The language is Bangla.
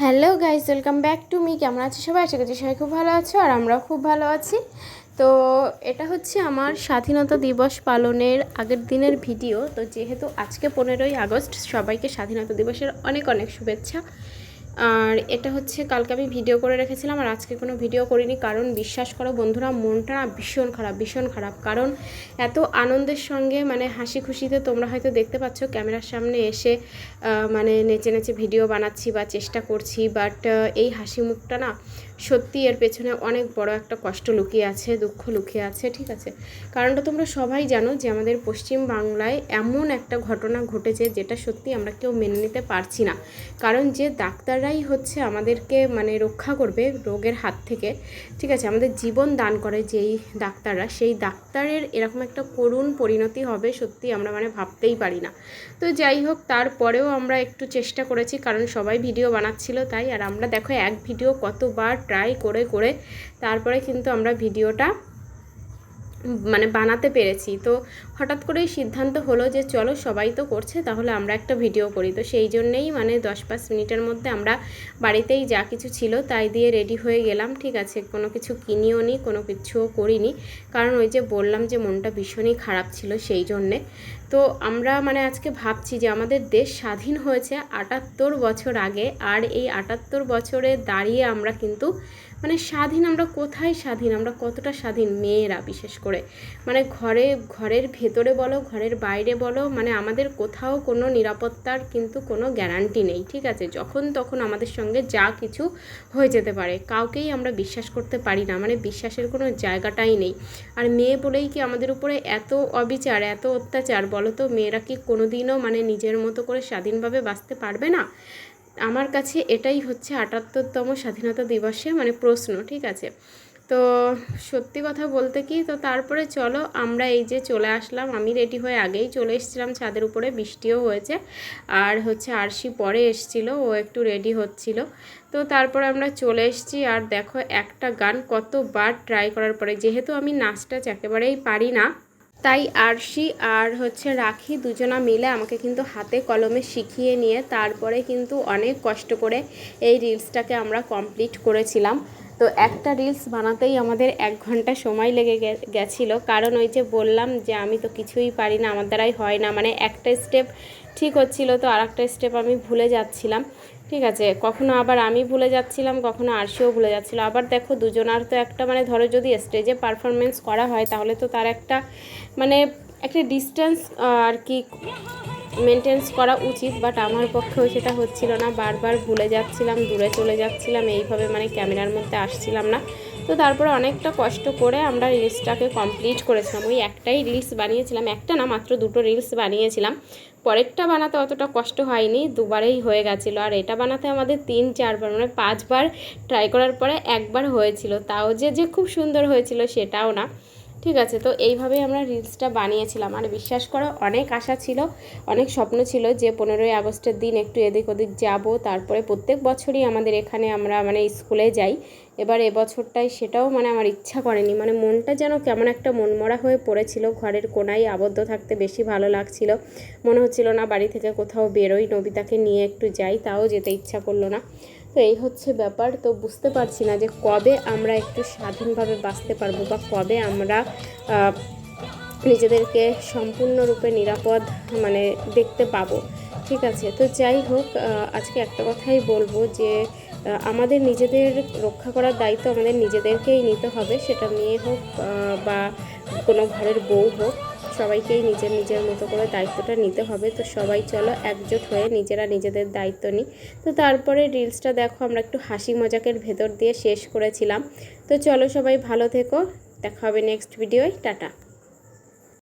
Hello guys welcome back to me. কেমন আছে সবাই? আশা করছি সবাই খুব ভালো আছো আর আমরাও খুব ভালো আছি। তো এটা হচ্ছে আমার স্বাধীনতা দিবস পালনের আগের দিনের ভিডিও। তো যেহেতু আজকে পনেরোই আগস্ট, সবাইকে স্বাধীনতা দিবসের অনেক অনেক শুভেচ্ছা। আর এটা হচ্ছে, কালকে আমি ভিডিও করে রেখেছিলাম আর আজকে কোনো ভিডিও করিনি। কারণ বিশ্বাস করো বন্ধুরা, মনটা না ভীষণ খারাপ ভীষণ খারাপ। কারণ এত আনন্দের সঙ্গে মানে হাসি খুশিতে তোমরা হয়তো দেখতে পাচ্ছ, ক্যামেরার সামনে এসে মানে নেচে নেচে ভিডিও বানাচ্ছি বা চেষ্টা করছি। বাট এই হাসি মুখটা না সত্যি এর পেছনে অনেক বড় একটা কষ্ট লুকিয়ে আছে, দুঃখ লুকিয়ে আছে, ঠিক আছে? কারণটা তোমরা সবাই জানো যে আমাদের পশ্চিম বাংলায় এমন একটা ঘটনা ঘটেছে যেটা সত্যি আমরা কেউ মেনে নিতে পারছি না। কারণ যে ডাক্তাররাই হচ্ছে আমাদেরকে মানে রক্ষা করবে রোগের হাত থেকে, ঠিক আছে? আমাদের জীবন দান করে যেই ডাক্তাররা, সেই ডাক্তারের এরকম একটা করুণ পরিণতি হবে সত্যি আমরা মানে ভাবতেই পারি না। তো যাই হোক, তারপরেও আমরা একটু চেষ্টা করেছি, কারণ সবাই ভিডিও বানাচ্ছিল তাই, আর আমরা দেখো এক ভিডিও কতবার ট্রাই করে করে তারপরে কিন্তু আমরা ভিডিওটা মানে বানাতে পেরেছি। তো হঠাৎ করেই সিদ্ধান্ত হলো যে, চলো সবাই তো করছে, তাহলে আমরা একটা ভিডিও করি। তো সেই জন্যেই মানে দশ পাঁচ মিনিটের মধ্যে আমরা বাড়িতেই যা কিছু ছিল তাই দিয়ে রেডি হয়ে গেলাম। ঠিক আছে, কোনো কিছু কিনিও নি, কোনো কিছুও করিনি। কারণ ওই যে বললাম যে, মনটা ভীষণই খারাপ ছিল সেই জন্যে। তো আমরা মানে আজকে ভাবছি যে, আমাদের দেশ স্বাধীন হয়েছে আটাত্তর বছর আগে। আর এই আটাত্তর বছরে দাঁড়িয়ে আমরা কিন্তু মানে স্বাধীন আমরা কোথায় স্বাধীন? আমরা কতটা স্বাধীন? মেয়েরা, বিশেষ করে। মানে ঘরে, ঘরের ভেতরে বলো, ঘরের বাইরে বলো মানে আমাদের কোথাও কোনো নিরাপত্তার কিন্তু কোনো গ্যারান্টি নেই, ঠিক আছে? যখন তখন আমাদের সঙ্গে যা কিছু হয়ে যেতে পারে। কাউকেই আমরা বিশ্বাস করতে পারি না মানে বিশ্বাসের কোনো জায়গাটাই নেই। আর মেয়ে বলেই কি আমাদের উপরে এত অবিচার, এত অত্যাচার, বলো তো, মেয়েরা কি কোনোদিনও মানে নিজের মতো করে স্বাধীনভাবে বাঁচতে পারবে না? আমার কাছে এটাই হচ্ছে আটাত্তরতম স্বাধীনতা দিবসে মানে প্রশ্ন, ঠিক আছে? তো সত্যি কথা বলতে কি, তো তারপরে চলো আমরা এই যে চলে আসলাম, আমি রেডি হয়ে আগেই চলে এসেছিলাম, ছাদের উপরে বৃষ্টিও হয়েছে, আর হচ্ছে আরশি পরে এসছিল, ও একটু রেডি হচ্ছিল। তো তারপরে আমরা চলে এসেছি, আর দেখো একটা গান কতবার ট্রাই করার পরে, যেহেতু আমি নাচটাচ একেবারেই পারি না তাই আরশি আর হচ্ছে রাখি দুজনা মিলে আমাকে কিন্তু হাতে কলমে শিখিয়ে নিয়ে তারপরে কিন্তু অনেক কষ্ট করে এই রিলসটাকে আমরা কমপ্লিট করেছিলাম। তো একটা রিলস বানাতেই আমাদের এক ঘণ্টা সময় লেগে গেছিল। কারণ ওই যে বললাম যে আমি তো কিছুই পারি না, আমার দ্বারাই হয় না। মানে একটা স্টেপ ঠিক হচ্ছিল তো আর একটা স্টেপ আমি ভুলে যাচ্ছিলাম। ঠিক আছে, কখনো আবার আমি ভুলে যাচ্ছিলাম, কখনো আরশিও ভুলে যাচ্ছিল। আবার দেখো, দুজনার তো একটা মানে ধরো যদি স্টেজে পারফরমেন্স করা হয়, তাহলে তো তার একটা মানে একটা ডিস্টেন্স আর কি মেনটেন্স করা উচিত। বাট আমার পক্ষেও সেটা হচ্ছিল না। বারবার ভুলে যাচ্ছিলাম, দূরে চলে যাচ্ছিলাম, এইভাবে মানে ক্যামেরার মধ্যে আসছিলাম না। তো তারপরে অনেকটা কষ্ট করে আমরা রিলসটাকে কমপ্লিট করেছিলাম। ওই একটাই রিলস বানিয়েছিলাম, একটা না, মাত্র দুটো রিলস বানিয়েছিলাম। পরেরটা বানাতে অতটা কষ্ট হয়নি, দুবারেই হয়ে গেছিল। আর এটা বানাতে আমাদের তিন, চারবার মানে পাঁচবার ট্রাই করার পরে একবার হয়েছিল। তাও যে যে খুব সুন্দর হয়েছিল সেটাও না। ঠিক আছে, তো এইভাবেই আমরা রিলসটা বানিয়েছিলাম। আর বিশ্বাস করো, অনেক আশা ছিল, অনেক স্বপ্ন ছিল যে পনেরোই আগস্টের দিন একটু এদিক ওদিক যাব। তারপরে প্রত্যেক বছরই আমাদের এখানে আমরা মানে স্কুলে যাই। এবার এবছরটাই সেটাও মানে আমার ইচ্ছা করেনি। মানে মনটা যেন কেমন একটা মনমরা হয়ে পড়েছিল, ঘরের কোনায় আবদ্ধ থাকতে বেশি ভালো লাগছিল। মনে হচ্ছিল না বাড়ি থেকে কোথাও বেরোই, নবিতাকে নিয়ে একটু যাই, তাও যেতে ইচ্ছা করল না। তো এই হচ্ছে ব্যাপার। তো বুঝতে পারছি না যে কবে আমরা একটু স্বাধীনভাবে বাঁচতে পারব বা কবে আমরা নিজেদেরকে সম্পূর্ণরূপে নিরাপদ মানে দেখতে পাবো। ঠিক আছে, তো যাই হোক আজকে একটা কথাই বলব যে আমাদের নিজেদের রক্ষা করার দায়িত্ব আমাদের নিজেদেরকেই নিতে হবে। সেটা মেয়ে হোক বা কোনো ঘরের বউ হোক। সবাইকেই নিজের নিজের মতো করে দায়িত্বটা নিতে হবে। তো সবাই চলো একজোট হয়ে নিজেরা নিজেদের দায়িত্ব নিই। তো তারপরে রিলসটা দেখো, আমরা একটু হাসি মজাকের ভেতর দিয়ে শেষ করেছিলাম। তো চলো সবাই ভালো থেকো। দেখা হবে নেক্সট ভিডিওয় টাটা।